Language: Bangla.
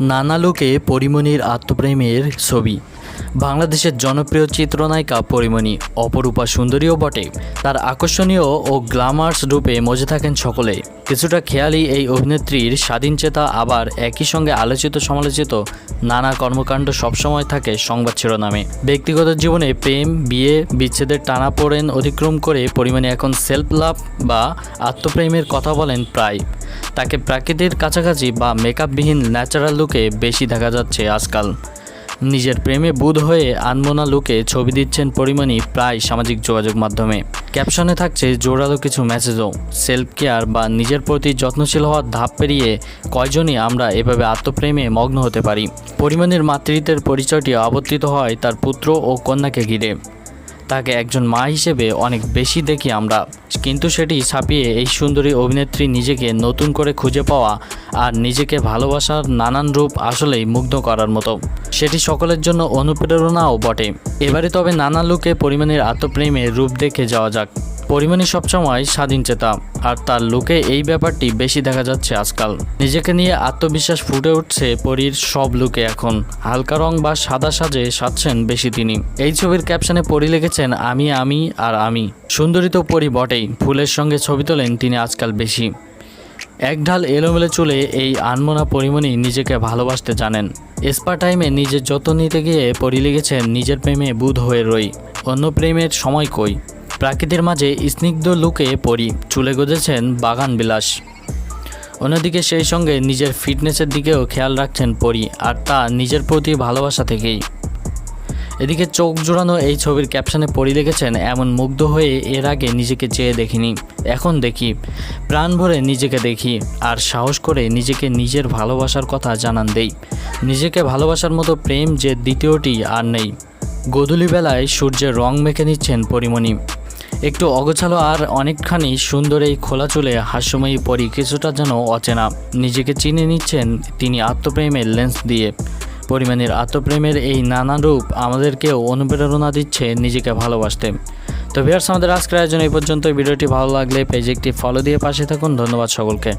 নানা লোকে পরিমণির আত্মপ্রেমের ছবি। বাংলাদেশের জনপ্রিয় চিত্রনায়িকা পরিমণি, অপরূপা সুন্দরীও বটে। তার আকর্ষণীয় ও গ্ল্যামার্স রূপে মজে থাকেন সকলে। কিছুটা খেয়ালি এই অভিনেত্রীর স্বাধীনচেতা আবার একই সঙ্গে আলোচিত সমালোচিত নানা কর্মকাণ্ড সবসময় থাকে সংবাদ শিরোনামে। ব্যক্তিগত জীবনে প্রেম, বিয়ে, বিচ্ছেদের টানাপোড়েন অতিক্রম করে পরিমাণে এখন সেলফ লাভ বা আত্মপ্রেমের কথা বলেন প্রায়। তাকে প্রাকৃতির কাছাকাছি বা মেকআপবিহীন ন্যাচারাল লুকে বেশি দেখা যাচ্ছে আজকাল। নিজের প্রেমে বুধ হয়ে আনমোনা লুকে ছবি দিচ্ছেন পরিমাণই প্রায় সামাজিক যোগাযোগ মাধ্যমে। ক্যাপশনে থাকছে জোরালো কিছু মেসেজও সেলফ কেয়ার বা নিজের প্রতি যত্নশীল হওয়ার ধাপ পেরিয়ে কয়জনই আমরা এভাবে আত্মপ্রেমে মগ্ন হতে পারি? পরিমাণের মাতৃত্বের পরিচয়টি আবর্তিত হয় তার পুত্র ও কন্যাকে ঘিরে। তাকে একজন মা হিসেবে অনেক বেশি দেখি আমরা। কিন্তু সেটি ছাপিয়ে এই সুন্দরী অভিনেত্রী নিজেকে নতুন করে খুঁজে পাওয়া আর নিজেকে ভালোবাসার নানান রূপ আসলেই মুগ্ধ করার মতো। সেটি সকলের জন্য অনুপ্রেরণাও বটে। এবারে তবে নানা লুকে পরিমাণের আত্মপ্রেমের রূপ দেখে যাওয়া যাক। পরিমাণই সবসময় স্বাধীন চেতা, আর তার লুকে এই ব্যাপারটি বেশি দেখা যাচ্ছে আজকাল। নিজেকে নিয়ে আত্মবিশ্বাস ফুটে উঠছে পরীর সব লুকে এখন। হালকা রং বা সাদা সাজে সাজছেন বেশি তিনি। এই ছবির ক্যাপশনে পরি লিখেছেন, আমি আমি, আর আমি। সুন্দরী তো পরি বটেই, ফুলের সঙ্গে ছবি তোলেন তিনি আজকাল বেশি। এক ঢাল এলোমেলো চুলে এই আনমোনা পরিমণি নিজেকে ভালোবাসতে জানেন। স্পা টাইমে নিজের যত্ন নিতে গিয়ে পরি লিখেছেন, নিজের প্রেমে বুধ হয়ে রই, অন্য প্রেমের সময় কই? প্রাকৃতির মাঝে স্নিগ্ধ লুকে পরি চুলে গজেছেন বাগান বিলাস। অন্যদিকে সেই সঙ্গে নিজের ফিটনেসের দিকেও খেয়াল রাখছেন পরি আর তা নিজের প্রতি ভালোবাসা থেকেই। এদিকে চোখ জোড়ানো এই ছবির ক্যাপশনে পড়ি লিখেছেন, এমন মুগ্ধ হয়ে এর আগে নিজেকে চেয়ে দেখিনি, এখন দেখি। প্রাণ ভরে নিজেকে দেখি আর সাহস করে নিজেকে নিজের ভালোবাসার কথা জানান দেই। নিজেকে ভালোবাসার মতো প্রেম যে দ্বিতীয়টি আর নেই। গোধূলি বেলায় সূর্যের রং মেখে নিচ্ছেন পরিমণি। একটু অগোছালো আর অনেকখানি সুন্দর এই খোলা চুলে হাস্যময়ী পরি কিছুটা যেন অচেনা। নিজেকে চিনে নিচ্ছেন তিনি আত্মপ্রেমের লেন্স দিয়ে। পরিমাণের আত্মপ্রেমের এই নানা রূপ আমাদেরকেও অনুপ্রেরণা দিচ্ছে নিজেকে ভালোবাসতে। তো ভিয়ার্স আমাদের আজকের আয়োজন এই পর্যন্ত ভিডিওটি ভালো লাগলে পেজে একটি ফলো দিয়ে পাশে থাকুন। ধন্যবাদ সকলকে।